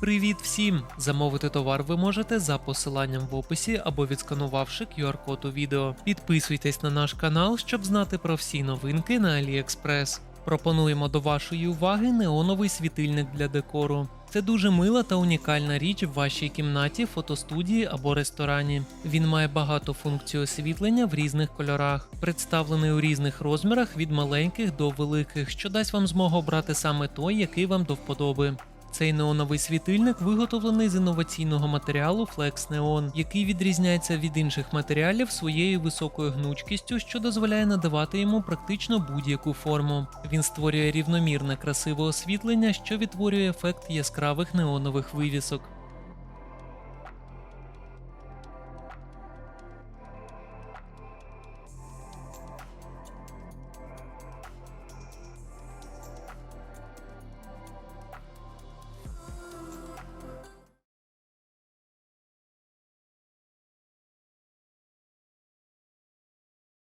Привіт всім! Замовити товар ви можете за посиланням в описі або відсканувавши QR-код у відео. Підписуйтесь на наш канал, щоб знати про всі новинки на AliExpress. Пропонуємо до вашої уваги неоновий світильник для декору. Це дуже мила та унікальна річ в вашій кімнаті, фотостудії або ресторані. Він має багато функцій освітлення в різних кольорах, представлений у різних розмірах від маленьких до великих, що дасть вам змогу обрати саме той, який вам до вподоби. Цей неоновий світильник виготовлений з інноваційного матеріалу Flex Neon, який відрізняється від інших матеріалів своєю високою гнучкістю, що дозволяє надавати йому практично будь-яку форму. Він створює рівномірне красиве освітлення, що відтворює ефект яскравих неонових вивісок.